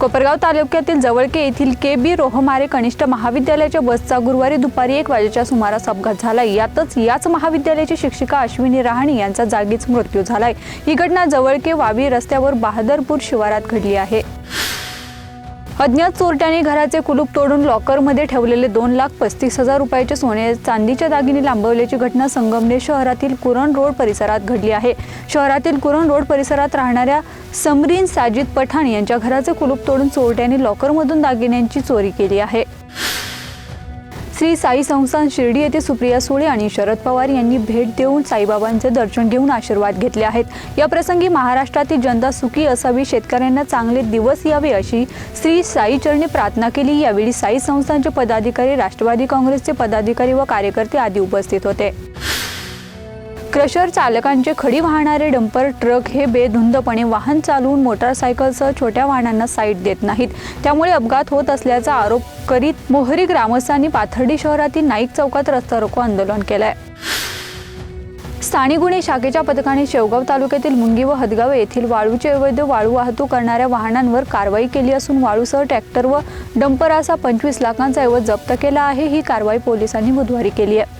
कोपरगाव तालुक्यातील जवळके येथील के बी रोहमारे कनिष्ठ महाविद्यालयाच्या बसचा गुरुवारी दुपारी एक वाजेच्या सुमारास अपघात झाला. यातच याच महाविद्यालयाची शिक्षिका अश्विनी रहाणे यांचा जागीच मृत्यू झालाय. ही घटना जवळके वावी रस्त्यावर बहादरपूर शिवारात घडली आहे. अज्ञात चोरट्यांनी घराचे कुलूप तोडून लॉकरमध्ये ठेवलेले दोन लाख पस्तीस हजार रुपयाचे सोने चांदीच्या दागिने लांबवल्याची घटना संगमनेर शहरातील कुरण रोड परिसरात घडली आहे. शहरातील कुरण रोड परिसरात राहणाऱ्या समरीन साजिद पठाण यांच्या घराचे कुलूप तोडून चोरट्यांनी लॉकरमधून दागिन्यांची चोरी केली आहे. श्री साई संस्थान शिर्डी येथे सुप्रिया सुळे आणि शरद पवार यांनी भेट देऊन साईबाबांचे दर्शन घेऊन आशीर्वाद घेतले आहेत. या प्रसंगी महाराष्ट्रातील जनता सुखी असावी शेतकऱ्यांना चांगले दिवस यावे अशी श्री साई चरणी प्रार्थना केली. यावेळी साई संस्थांचे पदाधिकारी राष्ट्रवादी काँग्रेसचे पदाधिकारी व कार्यकर्ते आदी उपस्थित होते. क्रशर चालकांचे खडी वाहणारे डंपर ट्रक हे बेधुंदपणे वाहन चालवून मोटारसायकलसह छोट्या वाहनांना साईट देत नाहीत. त्यामुळे अपघात होत असल्याचा आरोप करीत मोहरी ग्रामस्थांनी पाथर्डी शहरातील नाईक चौकात रस्ता रोको आंदोलन केलंय. स्थानिक गुन्हे शाखेच्या पथकाने शेवगाव तालुक्यातील मुंगी व हदगाव येथील वाळूचे अवैध वाळू वाहतूक करणाऱ्या वाहनांवर कारवाई केली असून वाळूसह ट्रॅक्टर व डंपर असा पंचवीस लाखांचा ऐवज जप्त केला आहे. ही कारवाई पोलिसांनी बुधवारी केली आहे.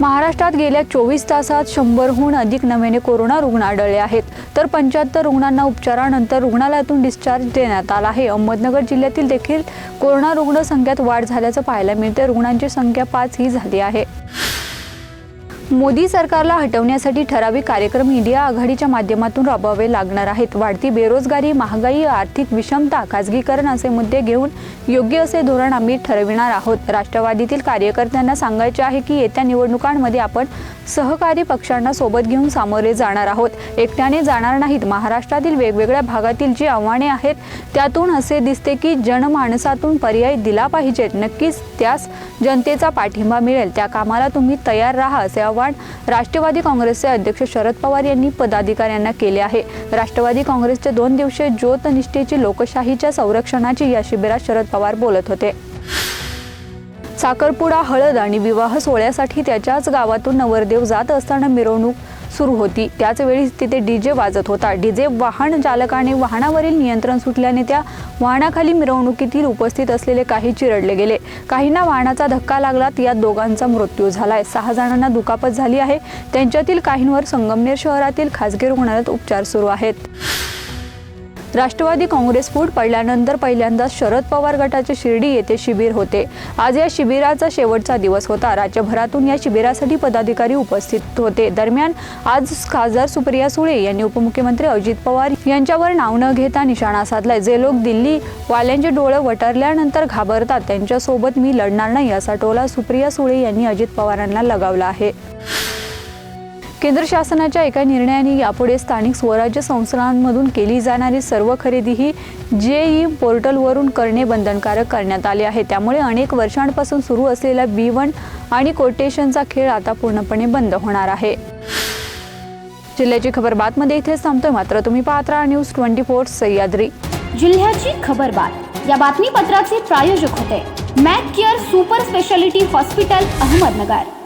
महाराष्ट्रात गेल्या चोवीस तासात शंभरहून अधिक नव्याने कोरोना रुग्ण आढळले आहेत. तर पंच्याहत्तर रुग्णांना उपचारानंतर रुग्णालयातून डिस्चार्ज देण्यात आला आहे. अहमदनगर जिल्ह्यातील देखील कोरोना रुग्ण संख्यात वाढ झाल्याचं पाहायला मिळते रुग्णांची संख्या पाच ही झाली आहे. मोदी सरकारला हटवण्यासाठी ठराविक कार्यक्रम इंडिया आघाडीच्या माध्यमातून राबवावे लागणार आहेत. वाढती बेरोजगारी महागाई आर्थिक विषमता खाजगीकरण असे मुद्दे घेऊन योग्य असे धोरण आम्ही ठरविणार आहोत. राष्ट्रवादीतील कार्यकर्त्यांना सांगायचे आहे की येत्या निवडणुकांमध्ये आपण सहकारी पक्षांना सोबत घेऊन सामोरे जाणार आहोत. एकट्याने जाणार नाहीत. महाराष्ट्रातील वेगवेगळ्या भागातील जी आव्हाने आहेत त्यातून असे दिसते की जनमानसातून पर्याय दिला पाहिजेत. नक्कीच त्यास जनतेचा पाठिंबा मिळेल. त्या कामाला तुम्ही तयार राहा असे आवाहन राष्ट्रवादी काँग्रेसचे अध्यक्ष शरद पवार यांनी पदाधिकाऱ्यांना केले आहे. राष्ट्रवादी काँग्रेसच्या दोन दिवसीय ज्योतनिष्ठेची लोकशाहीच्या संरक्षणाची या शिबिरात शरद पवार बोलत होते. साखरपुडा हळद आणि विवाह सोहळ्यासाठी त्याच्याच गावातून नवरदेव जात असताना मिरवणूक सुरू होती. त्याचवेळी तिथे तिथे डीजे वाजत होता. डीजे वाहन चालकाने वाहनावरील नियंत्रण सुटल्याने त्या वाहनाखाली मिरवणुकीतील उपस्थित असलेले काही चिरडले गेले. काहींना वाहनाचा धक्का लागला यात दोघांचा मृत्यू झालाय. सहा जणांना दुखापत झाली आहे. त्यांच्यातील काहींवर संगमनेर शहरातील खासगी रुग्णालयात उपचार सुरू आहेत. राष्ट्रवादी काँग्रेस फूट पडल्यानंतर पहिल्यांदा शरद पवार गटाचे शिर्डी येथे शिबिर होते. आज या शिबिराचा शेवटचा दिवस होता. राज्यभरातून या शिबिरासाठी पदाधिकारी उपस्थित होते. दरम्यान आज खासदार सुप्रिया सुळे यांनी उपमुख्यमंत्री अजित पवार यांच्यावर नाव न घेता निशाणा साधलाय. जे लोक दिल्ली वाल्यांचे डोळे वटरल्यानंतर घाबरतात त्यांच्यासोबत मी लढणार नाही असा टोला सुप्रिया सुळे यांनी अजित पवारांना लगावला आहे. केंद्र शासनाच्या एका निर्णयाने यापुढे स्थानिक स्वराज्य संस्थांमधून केली जाणारी सर्व खरेदी ही जेई पोर्टलवरून करणे बंधनकारक करण्यात आले आहे. त्यामुळे अनेक वर्षांपासून सुरू असलेला बी वन आणि कोटेशनचा खेळ आता पूर्णपणे बंद होणार आहे. जिल्ह्याची खबर बातमध्ये इथेच थांबतोय. मात्र तुम्ही पाहत राहा न्यूज ट्वेंटी फोर सह्याद्री. जिल्ह्याची खबरबात या बातमीपत्राचे प्रायोजक होते. Mac care super speciality hospital Ahmednagar.